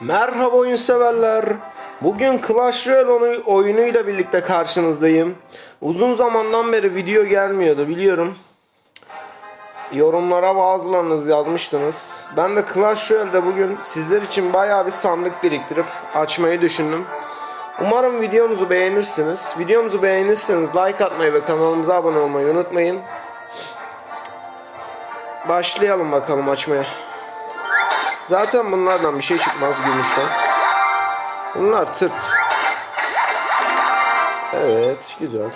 Merhaba oyun severler. Bugün Clash Royale oyunu- oyunuyla birlikte karşınızdayım. Uzun zamandan beri video gelmiyordu biliyorum. Yorumlara bazılarınız yazmıştınız. Ben de Clash Royale'de bugün sizler için bayağı bir sandık biriktirip açmayı düşündüm. Umarım videomuzu beğenirsiniz. Videomuzu beğenirseniz like atmayı ve kanalımıza abone olmayı unutmayın. Başlayalım bakalım açmaya. Zaten bunlardan bir şey çıkmaz gümüşten. Bunlar tırt. Evet, güzel.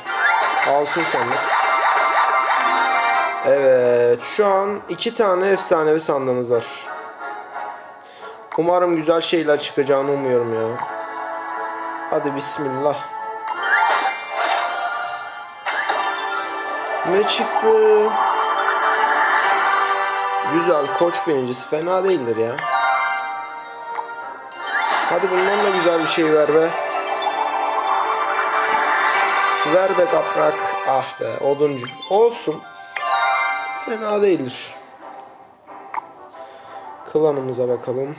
Altın sandık. Evet, şu an iki tane efsanevi sandığımız var. Umarım güzel şeyler çıkacağını umuyorum ya. Hadi bismillah. Ne çıktı? Güzel koç birincisi fena değildir ya. Hadi bundan da güzel bir şey ver be. Ver be kaprak. Ah be oduncu. Olsun. Fena değildir. Klanımıza bakalım.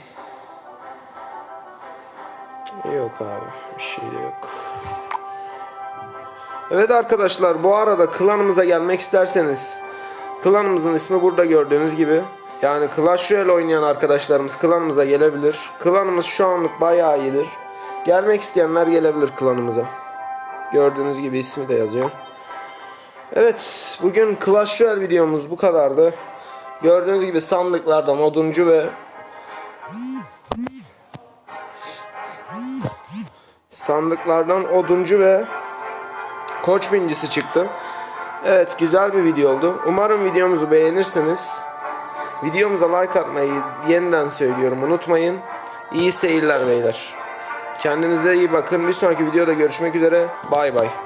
Yok abi. Bir şey de yok. Evet arkadaşlar bu arada klanımıza gelmek isterseniz Klanımızın ismi burada gördüğünüz gibi. Yani Clash Royale oynayan arkadaşlarımız klanımıza gelebilir. Klanımız şu anlık bayağı iyidir. Gelmek isteyenler gelebilir klanımıza. Gördüğünüz gibi ismi de yazıyor. Evet, bugün Clash Royale videomuz bu kadardı. Gördüğünüz gibi sandıklardan oduncu ve sandıklardan oduncu ve koç bincisi çıktı. Evet güzel bir video oldu. Umarım videomuzu beğenirsiniz. Videomuza like atmayı yeniden söylüyorum unutmayın. İyi seyirler beyler. Kendinize iyi bakın. Bir sonraki videoda görüşmek üzere. Bay bay.